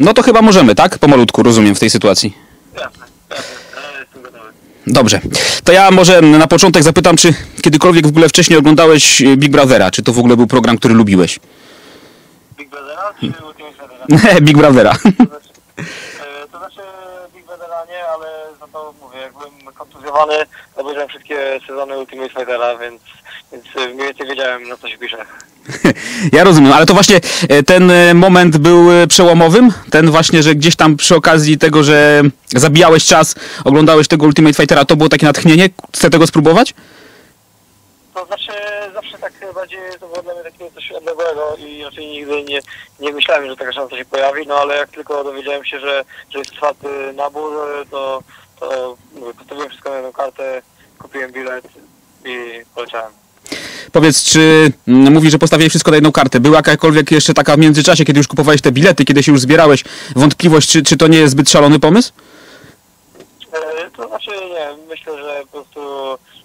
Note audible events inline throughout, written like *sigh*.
No to chyba możemy, tak? Pomalutku, rozumiem, w tej sytuacji. Jasne, jasne, ja jestem gotowy. Dobrze. To ja może na początek zapytam, czy kiedykolwiek w ogóle wcześniej oglądałeś e, Big Brothera? Czy to w ogóle był program, który lubiłeś? Big Brothera czy Ultimate Fightera? *laughs* Big Brothera. To znaczy, e, to znaczy Big Brothera nie, ale za to mówię, jak byłem kontuzjowany, obejrzałem wszystkie sezony Ultimate Fightera, więc, więc e, mniej więcej wiedziałem na co się pisze. *laughs* Ja rozumiem, ale to właśnie e, ten e, moment był e, przełomowym? Ten właśnie, że gdzieś tam przy okazji tego, że zabijałeś czas, oglądałeś tego Ultimate Fightera, to było takie natchnienie? Chcę tego spróbować? To znaczy zawsze tak bardziej to było dla mnie takiego coś odległego i raczej nigdy nie, nie myślałem, że taka szansa się pojawi, no ale jak tylko dowiedziałem się, że, że jest czwarty nabór, to, to mówię, postawiłem wszystko na jedną kartę, kupiłem bilet i poleciałem. Powiedz, czy mm, mówi, że postawiłeś wszystko na jedną kartę. Była jakakolwiek jeszcze taka w międzyczasie, kiedy już kupowałeś te bilety, kiedy się już zbierałeś, wątpliwość, czy, czy to nie jest zbyt szalony pomysł? E, To znaczy nie, myślę, że po prostu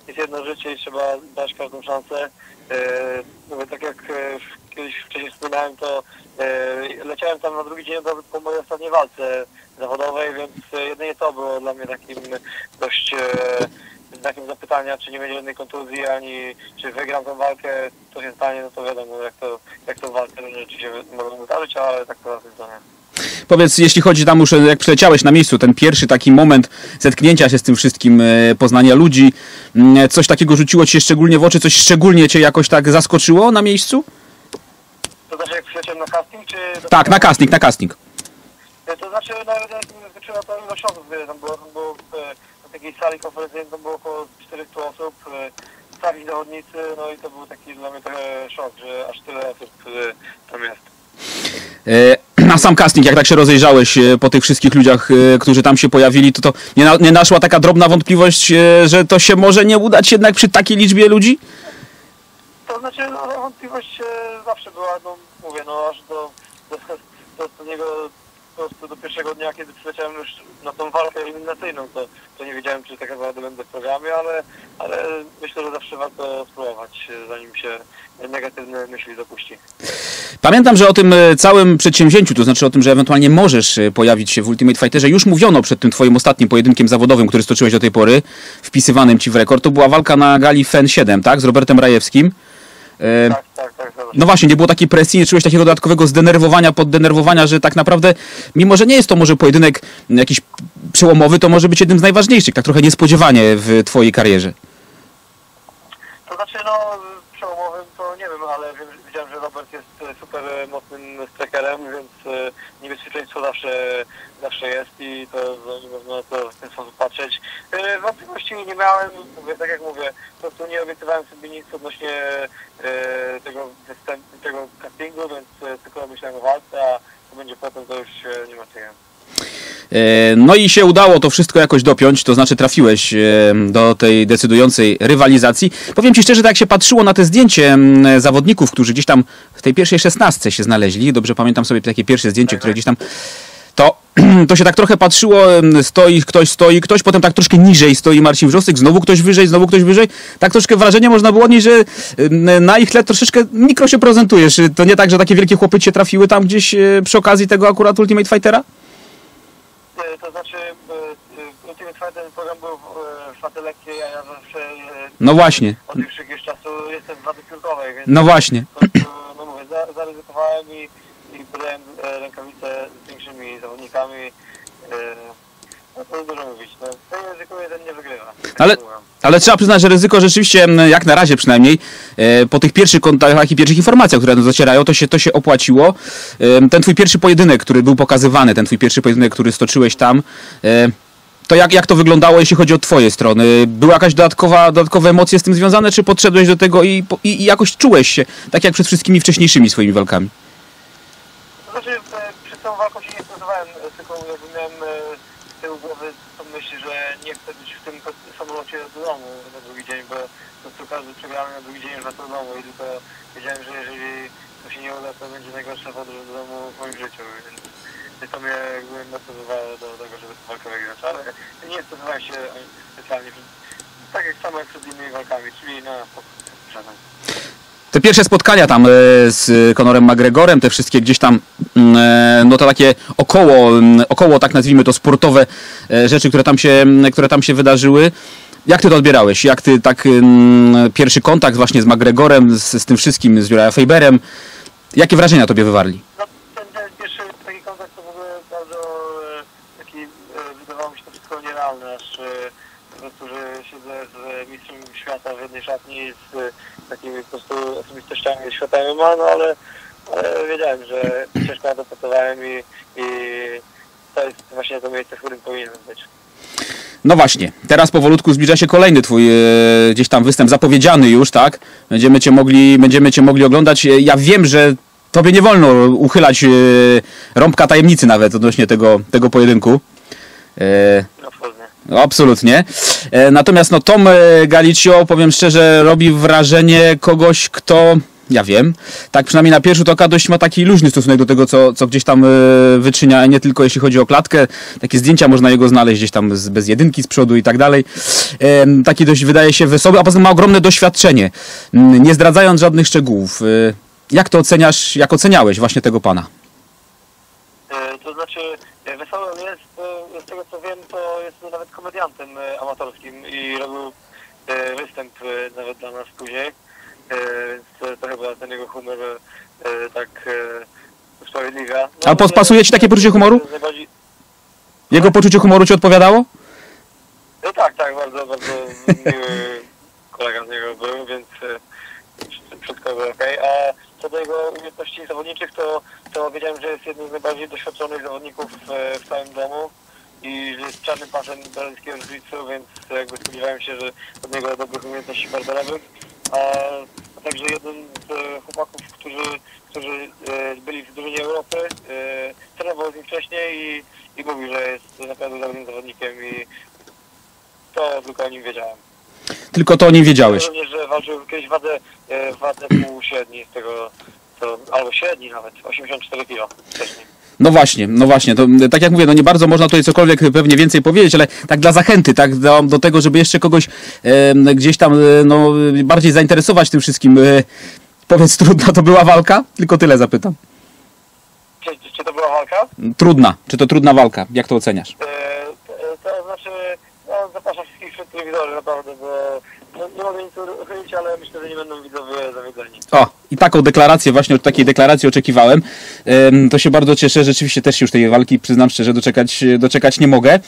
jest jedno życie i trzeba dać każdą szansę. E, Mówię, tak jak e, kiedyś wcześniej wspominałem, to e, leciałem tam na drugi dzień po mojej ostatniej walce zawodowej, więc e, jedynie to było dla mnie takim dość e, znakiem zapytania, czy nie będzie żadnej kontuzji, ani czy wygram tę walkę, co się stanie, no to wiadomo, jak to, jak to w walce różne rzeczy się mogą wydarzyć, ale tak to to nie. Powiedz, jeśli chodzi tam już, e, jak przyleciałeś na miejscu, ten pierwszy taki moment zetknięcia się z tym wszystkim, e, poznania ludzi, mm, coś takiego rzuciło ci się szczególnie w oczy, coś szczególnie cię jakoś tak zaskoczyło na miejscu? To znaczy jak przyleciałem na casting, czy... Tak, na casting, na casting. E, To znaczy, nawet mnie zaskoczyła to ilość osób, tam było, tam było e, takiej sali konferencyjnej tam było około 400 osób, e, sami zawodnicy, no i to był taki dla mnie trochę szok, że aż tyle osób e, tam jest. E, *clears throat* Na sam casting, jak tak się rozejrzałeś e, po tych wszystkich ludziach, e, którzy tam się pojawili, to, to nie, na, nie naszła taka drobna wątpliwość, e, że to się może nie udać jednak przy takiej liczbie ludzi? To znaczy, no, wątpliwość e, zawsze była, no mówię, no aż do, do, do, do niego, prostu do pierwszego dnia, kiedy przyleciałem już na tą walkę eliminacyjną, to, to nie wiedziałem, czy tak naprawdę będę w programie, ale, ale myślę, że zawsze warto spróbować, zanim się negatywne myśli dopuści. Pamiętam, że o tym e, całym przedsięwzięciu, to znaczy o tym, że ewentualnie możesz e, pojawić się w Ultimate Fighterze, już mówiono przed tym twoim ostatnim pojedynkiem zawodowym, który stoczyłeś do tej pory, wpisywanym ci w rekord. To była walka na gali FEN 7, tak? Z Robertem Rajewskim. Tak, tak, tak. No właśnie, nie było takiej presji, nie czułeś takiego dodatkowego zdenerwowania, poddenerwowania, że tak naprawdę, mimo że nie jest to może pojedynek jakiś przełomowy, to może być jednym z najważniejszych, tak trochę niespodziewanie w twojej karierze. No, przełomowym to nie wiem, ale wiem, widziałem, że Robert jest e, super e, mocnym strikerem, więc e, niebezpieczeństwo zawsze, zawsze jest i to no, nie można na to w ten sposób patrzeć. Wątpliwości nie miałem, mówię, tak jak mówię, po prostu nie obiecywałem sobie nic odnośnie tego, tego castingu, więc tylko myślałem o walce, a co będzie potem, to już nie. E, No i się udało to wszystko jakoś dopiąć, to znaczy trafiłeś e, do tej decydującej rywalizacji. Powiem Ci szczerze, tak jak się patrzyło na te zdjęcie zawodników, którzy gdzieś tam w tej pierwszej szesnastce się znaleźli, dobrze pamiętam sobie takie pierwsze zdjęcie, które gdzieś tam, to, *clears throat* to się tak trochę patrzyło, stoi ktoś, stoi ktoś, potem tak troszkę niżej stoi Marcin Wrzosek, znowu ktoś wyżej, znowu ktoś wyżej. Tak troszkę wrażenie można było odnieść, że na ich tle troszeczkę mikro się prezentujesz. To nie tak, że takie wielkie chłopy cię trafiły tam gdzieś e, przy okazji tego akurat Ultimate Fightera? E, To znaczy, e, e, Ultimate Fighter ten program był w e, a ja zawsze No właśnie. od już jakiegoś czasu jestem w piórkowej, więc No właśnie. no mówię, za, zaryzykowałem i, i brałem rękawice z większymi zawodnikami. No to dużo mówić, no ten nie wygrywa. Ale-. Ale trzeba przyznać, że ryzyko rzeczywiście, m, jak na razie przynajmniej, e, po tych pierwszych kontaktach i pierwszych informacjach, które nas docierają, to się, to się opłaciło. E, Ten twój pierwszy pojedynek, który był pokazywany, ten twój pierwszy pojedynek, który stoczyłeś tam, e, to jak, jak to wyglądało, jeśli chodzi o twoje strony? Były jakaś dodatkowa, dodatkowe emocje z tym związane, czy podszedłeś do tego i, i, i jakoś czułeś się, tak jak przed wszystkimi wcześniejszymi swoimi walkami? To znaczy, przed tą walką się nie e, tylko jakby miałem z tyłu głowy tą że nie chcę być w tym samolocie do domu na drugi dzień, bo po prostu każdy przegrany na drugi dzień już wraca do domu i tylko wiedziałem, że jeżeli to się nie uda, to będzie najgorsza podróż do domu w moim życiu, więc to mnie jakby motywowało do tego, żeby tę walkę wygrać, ale nie stresowałem się specjalnie, tak jak samo jak przed innymi walkami, czyli na spokojnie. Te pierwsze spotkania tam e, z Conorem McGregorem, te wszystkie gdzieś tam, mm, e, no to takie około, mm, około tak nazwijmy to sportowe e, rzeczy, które tam się, mm, które tam się wydarzyły. Jak ty to odbierałeś? Jak ty tak pierwszy kontakt właśnie z McGregorem, z, z tym wszystkim, z Uriah Faberem, jakie wrażenia tobie wywarli? No, prostu, że siedzę z mistrzem świata w jednej szatni z takimi po prostu osobistościami świata MMA, no ale, ale wiedziałem, że ciężko na to pracowałem i, i to jest właśnie to miejsce, w którym powinienem być. No właśnie, teraz powolutku zbliża się kolejny twój e, gdzieś tam występ zapowiedziany już, tak? Będziemy cię mogli, będziemy cię mogli oglądać. E, Ja wiem, że tobie nie wolno uchylać e, rąbka tajemnicy nawet odnośnie tego, tego pojedynku. E, Absolutnie. E, natomiast no Tom e, Galiccio, powiem szczerze, robi wrażenie kogoś, kto ja wiem, tak przynajmniej na pierwszy rzut oka dość ma taki luźny stosunek do tego, co, co gdzieś tam e, wyczynia, nie tylko jeśli chodzi o klatkę, takie zdjęcia można jego znaleźć gdzieś tam z, bez jedynki z przodu i tak dalej. Taki dość wydaje się wesoły, a poza tym ma ogromne doświadczenie, nie zdradzając żadnych szczegółów. Jak to oceniasz, jak oceniałeś właśnie tego pana? To znaczy, e, Wesoły on jest, e, z tego co wiem, to jest nawet komediantem e, amatorskim i robił e, występ e, nawet dla nas później, więc to chyba ten jego humor tak usprawiedliwia. No, A pasuje ci takie poczucie humoru? Najbardziej, Jego poczucie humoru ci odpowiadało? no tak, tak, bardzo, bardzo miły kolega z niego był, więc wszystko było okej. A co do jego umiejętności zawodniczych, to, to wiedziałem, że jest jednym z najbardziej doświadczonych zawodników w całym domu i że jest czarnym pasem brazylijskiego jiu więc jakby spodziewałem się, że od niego dobrych umiejętności barberowych. A, a także jeden z chłopaków, którzy, którzy e, byli w drużynie Europy, e, trenował z nim wcześniej i, i mówił, że jest naprawdę dobrym zawodnikiem i to tylko o nim wiedziałem. Tylko to o nim wiedziałeś. Również, że walczył kiedyś wadę, e, wadę półśredni z tego, to, albo średni nawet, 84 kg wcześniej. No właśnie, no właśnie, to m, tak jak mówię, no nie bardzo można tutaj cokolwiek pewnie więcej powiedzieć, ale tak dla zachęty, tak do, do tego, żeby jeszcze kogoś e, gdzieś tam e, no, bardziej zainteresować tym wszystkim. E, powiedz, trudna to była walka? Tylko tyle zapytam. Czy, czy, to była walka? Trudna, czy to trudna walka? Jak to oceniasz? E, to, znaczy, no, zapraszam wszystkich przed telewizory naprawdę, bo nie mogę nic uchylić, ale myślę, że nie będą widzowie zawiedzeni. O, i taką deklarację, właśnie od takiej deklaracji oczekiwałem. Em, To się bardzo cieszę, rzeczywiście też już tej walki, przyznam szczerze, doczekać, doczekać nie mogę.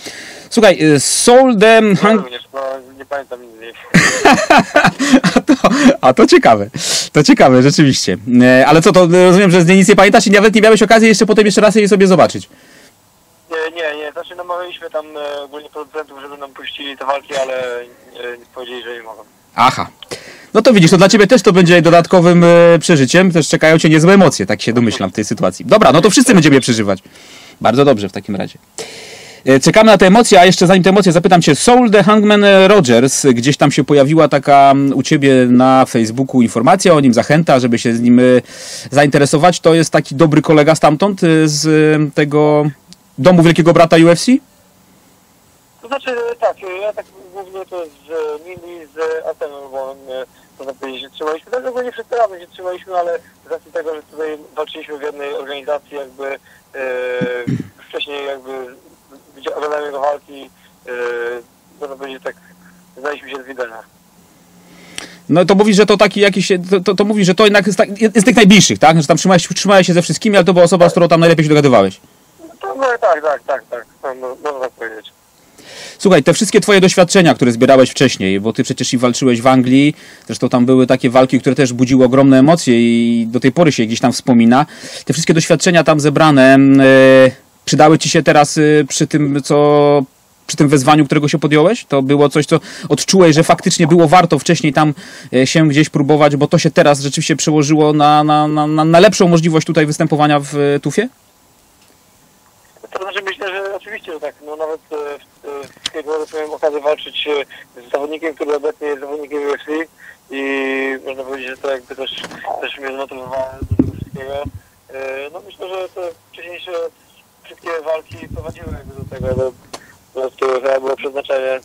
Słuchaj, e, Soul the Ja również, no, nie pamiętam nic z nich. *laughs* A to, a to ciekawe, to ciekawe, rzeczywiście. E, Ale co, to e, rozumiem, że z niej nic nie pamiętasz i nawet nie miałeś okazji jeszcze potem jeszcze raz jej sobie zobaczyć. Nie, nie, nie, znaczy namawialiśmy tam e, ogólnie producentów, żeby nam puścili te walki, ale powiedzieli, że nie mogą. Aha. No to widzisz, to dla ciebie też to będzie dodatkowym e, przeżyciem, też czekają cię niezłe emocje, tak się domyślam w tej sytuacji. Dobra, no to wszyscy będziemy przeżywać. Bardzo dobrze w takim razie. E, Czekamy na te emocje, a jeszcze zanim te emocje zapytam cię, Soul the Hangman Rogers, gdzieś tam się pojawiła taka mm, u ciebie na Facebooku informacja o nim, zachęta, żeby się z nim zainteresować. To jest taki dobry kolega stamtąd, z tego domu Wielkiego Brata UFC? To znaczy, tak, ja tak głównie to z Mili, z Ateną, bo e, można powiedzieć, że trzymaliśmy, tak ogólnie wszyscy razem się trzymaliśmy, ale z racji tego, że tutaj walczyliśmy w jednej organizacji, jakby e, wcześniej jakby oglądałem jego walki, e, można powiedzieć tak, znaliśmy się z widzenia. No to mówisz, że to taki jakiś, to, to, to mówisz, że to jednak jest, tak, jest z tych najbliższych, tak? Że tam trzymałeś, trzymałeś się ze wszystkimi, ale to była osoba, z którą tam najlepiej się dogadywałeś. No, to, no tak, tak, tak, tak, no, no, można tak powiedzieć. Słuchaj, te wszystkie twoje doświadczenia, które zbierałeś wcześniej, bo ty przecież i walczyłeś w Anglii, zresztą tam były takie walki, które też budziły ogromne emocje i do tej pory się gdzieś tam wspomina. Te wszystkie doświadczenia tam zebrane e, przydały ci się teraz e, przy tym, co przy tym wezwaniu, którego się podjąłeś? To było coś, co odczułeś, że faktycznie było warto wcześniej tam e, się gdzieś próbować, bo to się teraz rzeczywiście przełożyło na, na, na, na- na lepszą możliwość tutaj występowania w e, Tufie? To znaczy myślę, że oczywiście, że tak, no nawet w kiedy miałem okazję walczyć e, z zawodnikiem, który obecnie jest zawodnikiem UFC i można powiedzieć, że to jakby też, też mnie zmotywowało do tego wszystkiego. E, No myślę, że te wcześniejsze wszystkie walki prowadziły jakby do tego, do, po prostu chyba było przeznaczenie,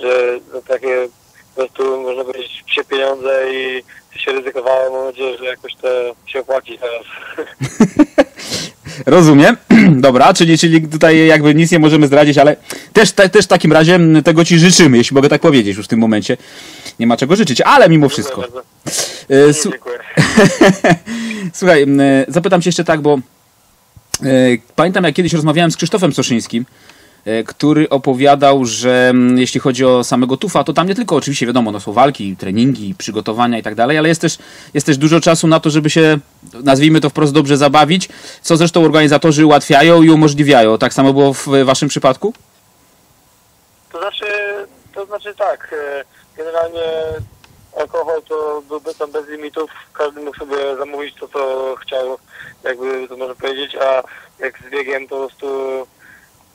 że za takie po prostu można powiedzieć psie pieniądze i się ryzykowałem, mam nadzieję, że jakoś to się opłaci teraz. *laughs* Rozumiem. *clears throat* Dobra, czyli, czyli tutaj jakby nic nie możemy zdradzić, ale też, te, też w takim razie tego ci życzymy, jeśli mogę tak powiedzieć już w tym momencie. Nie ma czego życzyć, ale mimo wszystko. Dziękuję. E, *laughs* Dziękuję. Słuchaj, e, zapytam cię jeszcze tak, bo e, pamiętam jak kiedyś rozmawiałem z Krzysztofem Soszyńskim, który opowiadał, że m, jeśli chodzi o samego tufa, to tam nie tylko oczywiście wiadomo, no są walki, treningi, przygotowania i tak dalej, ale jest też, jest też dużo czasu na to, żeby się, nazwijmy to wprost, dobrze zabawić, co zresztą organizatorzy ułatwiają i umożliwiają. Tak samo było w waszym przypadku? To znaczy, to znaczy tak, e, generalnie alkohol to byłby tam bez limitów, każdy mógł sobie zamówić to, co chciał, jakby to można powiedzieć, a jak z biegiem po prostu,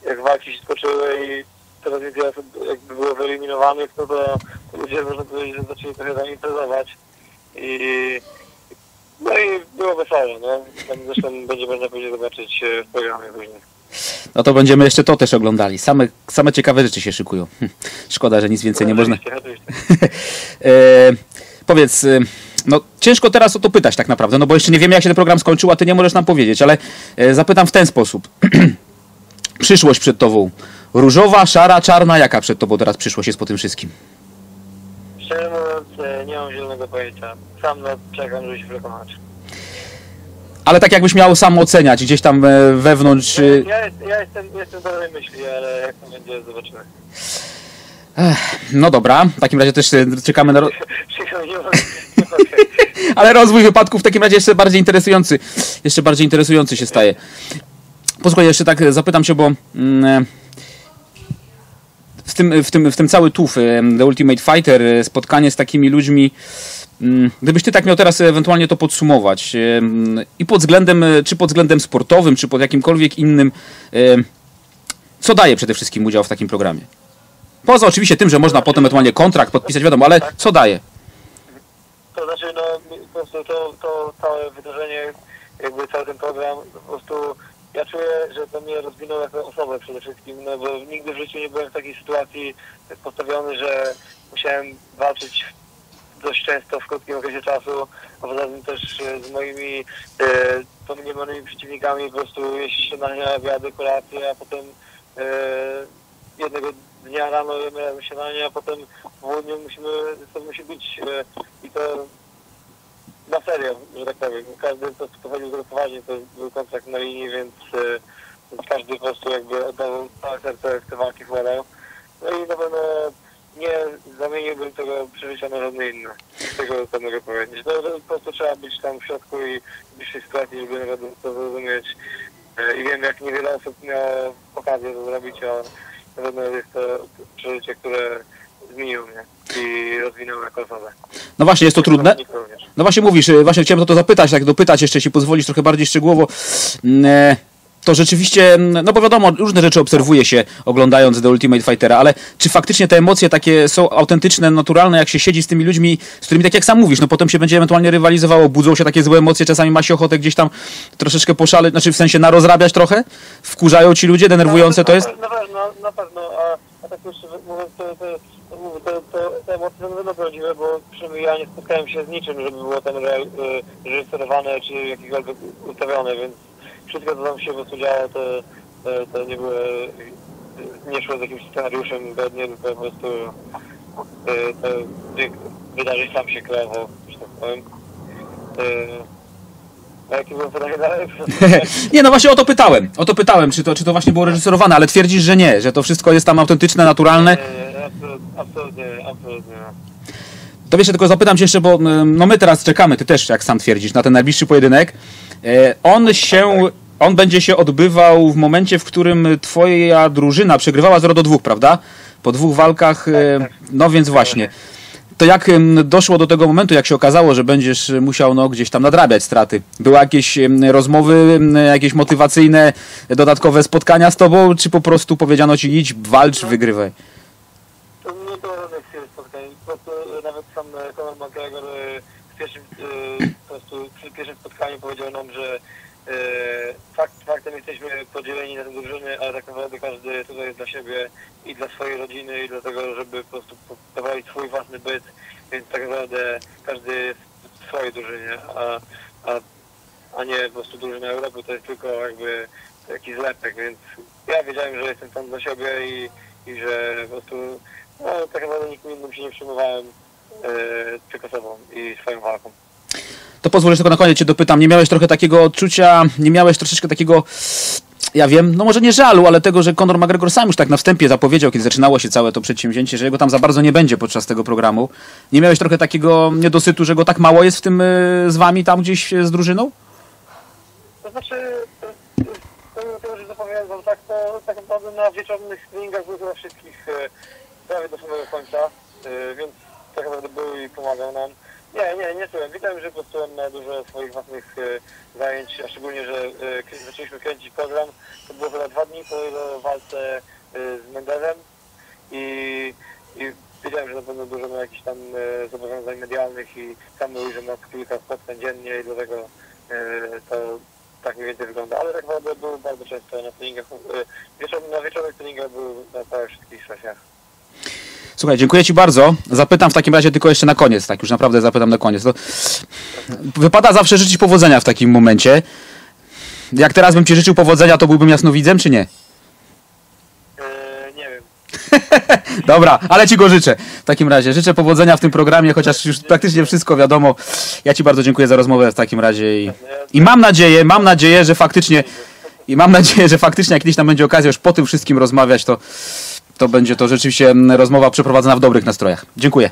jak walki się skoczyły i coraz więcej osób jakby było wyeliminowanych, no to ludzie, można powiedzieć, że zaczęli trochę zaimprezować i no i było wesoło, no. Tam zresztą będzie można powiedzieć zobaczyć e, w programie później. No to będziemy jeszcze to też oglądali. Same, same ciekawe rzeczy się szykują. *laughs* Szkoda, że nic więcej nie można. *laughs* E, powiedz, e, no ciężko teraz o to pytać tak naprawdę, no bo jeszcze nie wiemy jak się ten program skończył, a ty nie możesz nam powiedzieć, ale e, zapytam w ten sposób. *clears throat* przyszłość przed tobą. Różowa, szara, czarna, jaka przed tobą teraz przyszłość jest po tym wszystkim? Szczerze mówiąc, e, nie mam zielonego pojęcia. Sam no, czekam, żeby się przekonać. Ale tak jakbyś miał sam oceniać gdzieś tam e, wewnątrz. e, Ja, jest, ja jestem, jestem dobrej myśli, ale jak to będzie, zobaczymy. No dobra, w takim razie też czekamy na. Ro... *laughs* *laughs* *laughs* Ale rozwój wypadków w takim razie jeszcze bardziej interesujący. Jeszcze bardziej interesujący się staje. Posłuchaj, jeszcze tak zapytam się, bo mm, e, w tym, w tym, w tym cały tuf, e, The Ultimate Fighter, e, spotkanie z takimi ludźmi, mm, gdybyś ty tak miał teraz ewentualnie to podsumować, mm, i pod względem, czy pod względem sportowym, czy pod jakimkolwiek innym, co daje przede wszystkim udział w takim programie? Poza oczywiście tym, że można potem ewentualnie kontrakt podpisać, wiadomo, ale co daje? To znaczy, no, po prostu to, to całe wydarzenie, jakby cały ten program, po prostu ja czuję, że to mnie rozwinął jako osobę przede wszystkim, no bo nigdy w życiu nie byłem w takiej sytuacji postawiony, że musiałem walczyć dość często w krótkim okresie czasu, a poza tym też e, z moimi e, pomniemanymi przeciwnikami po prostu jeść śniadania, obiady, kolacje, a potem e, jednego dnia rano jemy śniadanie, a potem w południu musimy, to musi być e, i to na serio, że tak powiem. Każdy to podchodził do poważnie, to był kontrakt na linii, więc, e, więc każdy po prostu jakby oddał całe serce w te walki wkładał. No i na pewno nie zamieniłbym tego przeżycia na żadne inne. Tego to mogę powiedzieć. No, po prostu trzeba być tam w środku i w bliższej sytuacji, żeby naprawdę to zrozumieć. E, I wiem, jak niewiele osób miało okazję to zrobić, a na pewno jest to przeżycie, które zmieniło mnie i rozwinęło jako osobę. No właśnie, jest to trudne. No właśnie mówisz, y, właśnie chciałem o to zapytać, tak dopytać jeszcze, jeśli pozwolisz trochę bardziej szczegółowo. Mm, e, To rzeczywiście, mm, no bo wiadomo, różne rzeczy obserwuje się oglądając The Ultimate Fightera, ale czy faktycznie te emocje takie są autentyczne, naturalne, jak się siedzi z tymi ludźmi, z którymi tak jak sam mówisz, no potem się będzie ewentualnie rywalizowało, budzą się takie złe emocje, czasami ma się ochotę gdzieś tam troszeczkę poszaleć, znaczy w sensie narozrabiać trochę? Wkurzają ci ludzie, denerwujące to jest? Na pewno, na pewno, a, tak już mówiąc, to, to, mówię, to, to te emocje są na pewno prawdziwe, bo przynajmniej ja nie spotkałem się z niczym, żeby było tam re, y, reżyserowane czy jakiekolwiek ustawione, więc wszystko co tam się po prostu działo, to, to, to nie było, nie szło z jakimś scenariuszem zgodnie, tylko po prostu y, to wy- wydarzeń sam się kreował, że tak powiem. Y, A jakie było pytanie dalej? *laughs* nie, no właśnie o to pytałem. O to pytałem, czy to, czy to właśnie było reżyserowane, ale twierdzisz, że nie, że to wszystko jest tam autentyczne, naturalne. Nie, absolutnie, absolutnie. To wiesz, ja tylko zapytam cię jeszcze, bo no my teraz czekamy, ty też, jak sam twierdzisz, na ten najbliższy pojedynek. E, On się, on będzie się odbywał w momencie, w którym twoja drużyna przegrywała 0 do 2, prawda? Po dwóch walkach, tak. no więc właśnie. To jak doszło do tego momentu, jak się okazało, że będziesz musiał no, gdzieś tam nadrabiać straty? Były jakieś rozmowy, jakieś motywacyjne, dodatkowe spotkania z tobą, czy po prostu powiedziano ci idź, walcz, wygrywaj? To chwil spotkań. Po e, nawet sam e, Conor McGregor e, w pierwszym, e, po prostu przy pierwszym spotkaniu powiedział nam, że e, fakt, faktem jesteśmy podzieleni na te drużyny, ale tak naprawdę każdy tutaj jest dla siebie i dla swojej rodziny i dlatego, żeby po prostu prowadzić swój własny byt, więc tak naprawdę każdy jest w swojej drużynie, a, a, a nie po prostu drużyna Europy, to jest tylko jakby jakiś zlepek, więc ja wiedziałem, że jestem tam dla siebie i, i że po prostu no, tak naprawdę nikim innym się nie przejmowałem, e, tylko sobą i swoją walką. To pozwól, że tylko na koniec cię dopytam. Nie miałeś trochę takiego odczucia, nie miałeś troszeczkę takiego, ja wiem, no może nie żalu, ale tego, że Conor McGregor sam już tak na wstępie zapowiedział, kiedy zaczynało się całe to przedsięwzięcie, że jego tam za bardzo nie będzie podczas tego programu. Nie miałeś trochę takiego niedosytu, że go tak mało jest w tym y, z wami tam gdzieś y, z drużyną? To znaczy, to, to, to że zapowiadam, tak, to tak naprawdę na wieczornych treningach był chyba wszystkich e, prawie do końca, e, więc tak naprawdę był i pomagał nam. Nie, nie, nie czułem. Wiedziałem, że po prostu on ma dużo swoich własnych e, zajęć, a szczególnie, że kiedy zaczęliśmy kręcić program, to było chyba dwa dni po walce z Mendezem i, i wiedziałem, że na pewno dużo ma jakichś tam zobowiązań medialnych i sam mówił, że kilka spotkań dziennie i dlatego to tak mniej więcej wygląda, ale tak naprawdę był bardzo często na treningach, na wieczornych treningach był na prawie wszystkich sesjach. Słuchaj, dziękuję Ci bardzo. Zapytam w takim razie tylko jeszcze na koniec, tak już naprawdę zapytam na koniec. To wypada zawsze życzyć powodzenia w takim momencie. Jak teraz bym Ci życzył powodzenia, to byłbym jasnowidzem, czy nie? E, nie wiem. *laughs* Dobra, ale Ci go życzę. W takim razie życzę powodzenia w tym programie, chociaż już praktycznie wszystko wiadomo. Ja Ci bardzo dziękuję za rozmowę w takim razie i, i mam nadzieję, mam nadzieję, że faktycznie i mam nadzieję, że faktycznie jak kiedyś tam będzie okazja już po tym wszystkim rozmawiać, to, to będzie to rzeczywiście mm, rozmowa przeprowadzona w dobrych nastrojach. Dziękuję.